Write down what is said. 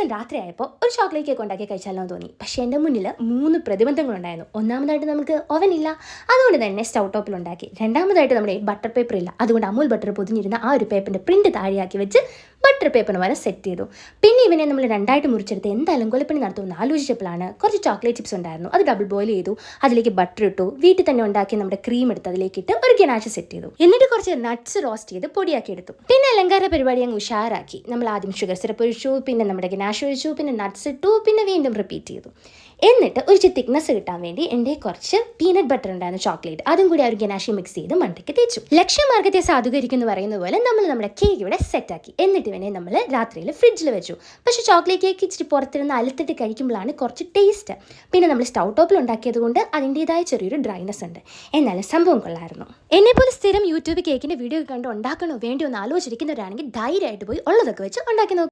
ദിവസം രാത്രിയായപ്പോൾ ഒരു chocolate cake ഉണ്ടാക്കി കഴിച്ചാലോ എന്ന് തോന്നി. പക്ഷേ എന്റെ മുന്നിൽ മൂന്ന് പ്രതിബന്ധങ്ങളുണ്ടായിരുന്നു. ഒന്നാമതായിട്ട് നമുക്ക് ഓവൻ ഇല്ല. അതുകൊണ്ട് തന്നെ സ്റ്റൗ ടോപ്പിൽ ഉണ്ടാക്കി. രണ്ടാമതായിട്ട് നമ്മുടെ ബട്ടർ പേപ്പർ ഇല്ല. അതുകൊണ്ട് അമൂൽ ബട്ടർ പൊതിഞ്ഞിരുന്ന ആ ഒരു പേപ്പറിന്റെ പ്രിന്റ് താഴെയാക്കി വെച്ച് ബട്ടർ പേപ്പർ വരെ സെറ്റ് ചെയ്തു. പിന്നെ ഇവനെ നമ്മൾ രണ്ടായിട്ട് മുറിച്ചെടുത്ത് എന്തായാലും കൊലപ്പണി നടത്തുമെന്ന് ആലോചിച്ചപ്പോഴാണ് കുറച്ച് ചോക്ലേറ്റ് ചിപ്സ് ഉണ്ടായിരുന്നു. അത് ഡബിൾ ബോയിൽ ചെയ്തു അതിലേക്ക് ബട്ടർ ഇട്ടു. വീട്ടിൽ തന്നെ ഉണ്ടാക്കി നമ്മുടെ ക്രീം എടുത്ത് അതിലേക്ക് ഇട്ട് ഒരു ഗനാശ സെറ്റ് ചെയ്തു. എന്നിട്ട് കുറച്ച് നട്ട്സ് റോസ്റ്റ് ചെയ്ത് പൊടിയാക്കി എടുത്തു. പിന്നെ അലങ്കാര പരിപാടി അങ്ങ് ഉഷാറാക്കി. നമ്മൾ ആദ്യം ഷുഗർ സിറപ്പ് ഒഴിച്ചു പിന്നെ നമ്മുടെ ഗനാശ ഒഴിച്ചു പിന്നെ നട്ട്സ് ഇട്ടു പിന്നെ വീണ്ടും റിപ്പീറ്റ് ചെയ്തു. എന്നിട്ട് ഒരു തിക്നെസ് കിട്ടാൻ വേണ്ടി എന്റെ കുറച്ച് പീനട്ട് ബട്ടർ ഉണ്ടായിരുന്നു ചോക്ലേറ്റ് അതും കൂടി ആ ഒരു ഗനാശി മിക്സ് ചെയ്ത് മണ്ടയ്ക്ക് തേച്ചു. ലക്ഷ്യമാർഗത്തെ സാധൂകരിക്കുന്നു പറയുന്ന പോലെ നമ്മൾ നമ്മുടെ കേക്ക് ഇവിടെ സെറ്റാക്കി എന്നിട്ട് ഇവനെ നമ്മൾ രാത്രിയിൽ ഫ്രിഡ്ജിൽ വെച്ചു. പക്ഷേ ചോക്ലേറ്റ് കേക്ക് ഇച്ചിരി പുറത്തിരുന്ന് അലുത്തിട്ട് കഴിക്കുമ്പോഴാണ് കുറച്ച് ടേസ്റ്റ് പിന്നെ നമ്മൾ സ്റ്റൗ ടോപ്പിൽ ഉണ്ടാക്കിയത് കൊണ്ട് അതിന്റെതായ ചെറിയൊരു ഡ്രൈനെസ് ഉണ്ട്. എന്നാലും സംഭവം കൊള്ളായിരുന്നു. എന്നെപ്പോലെ സ്ഥിരം യൂട്യൂബ് കേക്കിന്റെ വീഡിയോ കണ്ട് ഉണ്ടാക്കണോ വേണ്ടിയോ എന്ന് ആലോചിക്കുന്നവരാണെങ്കിൽ ധൈര്യമായിട്ട് പോയി ഉള്ളതൊക്കെ വെച്ച് ഉണ്ടാക്കി നോക്കും.